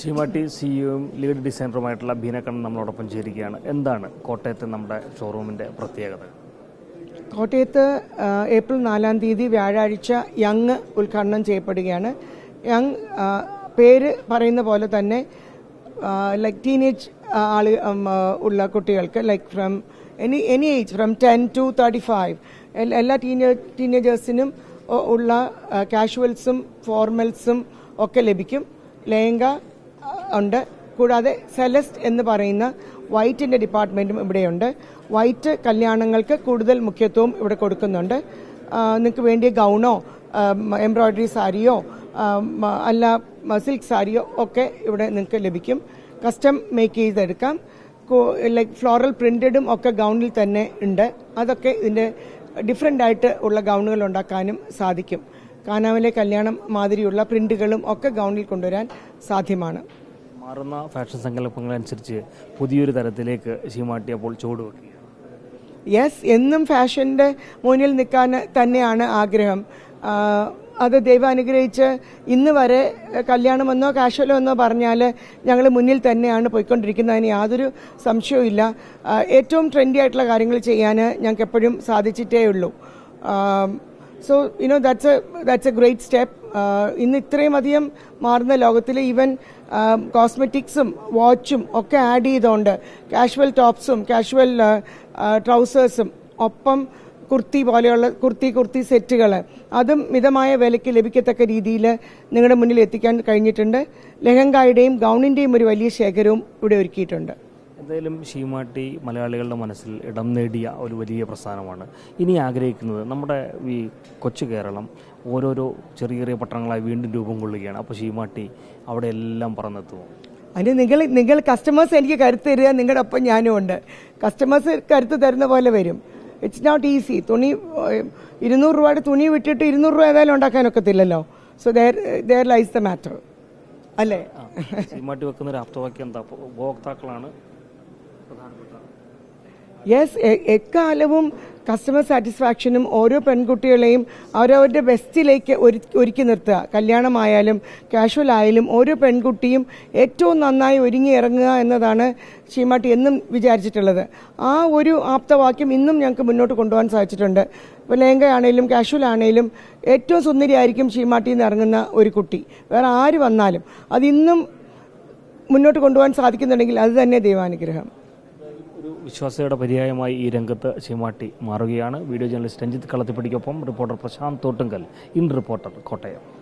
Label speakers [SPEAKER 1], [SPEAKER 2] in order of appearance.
[SPEAKER 1] ശിമാട്ടി സിഇഒയും lead ഡിസൈനറുമായിട്ടുള്ള ബീനക്കണ്ണൻ നമ്മളോടൊപ്പം ചേരുകയാണ്. എന്താണ് കോട്ടയത്തെ നമ്മുടെ ഷോറൂമിന്റെ പ്രത്യേകത?
[SPEAKER 2] കോട്ടയത്ത് ഏപ്രിൽ നാലാം തീയതി വ്യാഴാഴ്ച യങ് ഉദ്ഘാടനം ചെയ്യപ്പെടുകയാണ്. യങ് പേര് പറയുന്ന പോലെ തന്നെ ലൈക്ക് ടീനേജ് ആൾ ഉള്ള കുട്ടികൾക്ക് like from any any age from ten to thirty five എല്ലാ ടീനേ ടീനേജേഴ്സിനും ഉള്ള കാഷ്വൽസും ഫോർമൽസും ഒക്കെ ലഭിക്കും. ലെഹങ്ക ആ, ഉണ്ട്. കൂടാതെ സെലസ്റ്റ് എന്ന് പറയുന്ന വൈറ്റിന്റെ ഡിപ്പാർട്ട്മെന്റും ഇവിടെയുണ്ട്. വൈറ്റ് കല്യാണങ്ങൾക്ക് കൂടുതൽ മുഖ്യത്വവും ഇവിടെ കൊടുക്കുന്നുണ്ട്. നിങ്ങൾക്ക് വേണ്ടിയ ഗൗണോ എംബ്രോയ്ഡറി സാരിയോ അല്ല സിൽക്ക് സാരിയോ ഒക്കെ ഇവിടെ നിങ്ങൾക്ക് ലഭിക്കും. കസ്റ്റം മേക്ക് ചെയ്തെടുക്കാം. ലൈക്ക് ഫ്ലോറൽ പ്രിന്റഡും ഒക്കെ ഗൗണിൽ തന്നെ ഉണ്ട്. അതൊക്കെ ഇതിന്റെ ഡിഫറെന്റ് ആയിട്ട് ഉള്ള ഗൗണുകൾ ഉണ്ടാക്കാനും സാധിക്കും. കാനാവിലെ കല്യാണം മാതിരിയുള്ള പ്രിന്റുകളും ഒക്കെ ഗൗണിൽ കൊണ്ടുവരാൻ സാധ്യമാണ്.
[SPEAKER 1] മാറുന്ന ഫാഷൻ സങ്കല്പങ്ങളനുസരിച്ച് പുതിയൊരു തരത്തിലേക്ക് ചീമാട്ടിയപ്പോൾ ചുവട് വെക്കുകയാണ്
[SPEAKER 2] യെസ് എന്നും ഫാഷന്റെ മുന്നിൽ നിൽക്കാൻ തന്നെയാണ് ആഗ്രഹം. അത് ദൈവം അനുഗ്രഹിച്ച് ഇന്ന് വരെ കല്യാണമെന്നോ കാഷ്വലോ എന്നോ പറഞ്ഞാൽ ഞങ്ങൾ മുന്നിൽ തന്നെയാണ് പോയിക്കൊണ്ടിരിക്കുന്നതിന് യാതൊരു സംശയവും ആ, ഏറ്റവും ട്രെൻഡി ആയിട്ടുള്ള കാര്യങ്ങൾ ചെയ്യാൻ ഞങ്ങൾക്ക് എപ്പോഴും സാധിച്ചിട്ടേ ഉള്ളൂ. So you know that's a that's a great step ഇന്ന് ഇത്രയും അധികം മാറുന്ന ലോകത്തിൽ ഈവൻ കോസ്മെറ്റിക്സും വാച്ചും ഒക്കെ ആഡ് ചെയ്തുകൊണ്ട് കാഷ്വൽ ടോപ്സും കാഷ്വൽ ട്രൗസേഴ്സും ഒപ്പം കുർത്തി പോലെയുള്ള കുർത്തി കുർത്തി സെറ്റുകൾ അതും മിതമായ വിലയ്ക്ക് ലഭിക്കത്തക്ക രീതിയിൽ നിങ്ങളുടെ മുന്നിൽ എത്തിക്കാൻ കഴിഞ്ഞിട്ടുണ്ട്. ലെഹങ്കായുടെയും ഗൗണിന്റെയും ഒരു വലിയ ശേഖരവും ഇവിടെ ഒരുക്കിയിട്ടുണ്ട്.
[SPEAKER 1] എന്തായാലും ശീമാട്ടി മലയാളികളുടെ മനസ്സിൽ ഇടം നേടിയ ഒരു വലിയ പ്രസ്ഥാനമാണ്. ഇനി ആഗ്രഹിക്കുന്നത് നമ്മുടെ ഈ കൊച്ചു കേരളം ഓരോരോ ചെറിയ ചെറിയ പട്ടണങ്ങളായി വീണ്ടും രൂപം കൊള്ളുകയാണ്. അപ്പോൾ ശീമാട്ടി അവിടെ എല്ലാം പറന്നെത്തുമോ?
[SPEAKER 2] അതിന് നിങ്ങൾ നിങ്ങൾ കസ്റ്റമേഴ്സ് എനിക്ക് കരുത്ത് തരിക. നിങ്ങളുടെ ഒപ്പം ഞാനും ഉണ്ട്. കസ്റ്റമേഴ്സ് കരുത്ത് തരുന്ന പോലെ വരും. ഇറ്റ്സ് നോട്ട് ഈസി തുണി ഇരുന്നൂറ് രൂപയുടെ തുണി വിട്ടിട്ട് ഇരുന്നൂറ് രൂപ ഏതായാലും ഉണ്ടാക്കാനൊക്കത്തില്ലല്ലോ. So there there lies the matter അല്ലേ?
[SPEAKER 1] വെക്കുന്ന ഒരു ആപ്തവാക്യം എന്താ? ഉപഭോക്താക്കളാണ്
[SPEAKER 2] യെസ് എക്കാലവും കസ്റ്റമർ സാറ്റിസ്ഫാക്ഷനും ഓരോ പെൺകുട്ടികളെയും അവരവരുടെ ബെസ്റ്റിലേക്ക് ഒരു- ഒരുക്കി നിർത്തുക. കല്യാണമായാലും കാഷ്വൽ ആയാലും ഓരോ പെൺകുട്ടിയും ഏറ്റവും നന്നായി ഒരുങ്ങി ഇറങ്ങുക എന്നതാണ് ഷീമാട്ടി എന്നും വിചാരിച്ചിട്ടുള്ളത്. ആ ഒരു ആപ്തവാക്യം ഇന്നും ഞങ്ങൾക്ക് മുന്നോട്ട് കൊണ്ടുപോകാൻ സാധിച്ചിട്ടുണ്ട്. ഇപ്പോൾ ലേങ്ക ആണെങ്കിലും കാഷ്വൽ ആണെങ്കിലും ഏറ്റവും സുന്ദരിയായിരിക്കും ഷീമാട്ടിയിൽ നിന്ന് ഇറങ്ങുന്ന ഒരു കുട്ടി. വേറെ ആര് വന്നാലും അതിന്നും മുന്നോട്ട് കൊണ്ടുപോകാൻ സാധിക്കുന്നുണ്ടെങ്കിൽ അത് തന്നെ ദൈവാനുഗ്രഹം.
[SPEAKER 1] ഒരു വിശ്വാസയുടെ പര്യായമായി ഈ രംഗത്ത് ചീമാട്ടി മാറുകയാണ്. Video journalist Ranjith കളത്തിപ്പടിക്കൊപ്പം reporter Prashanth Thottungal. In reporter Kottayam.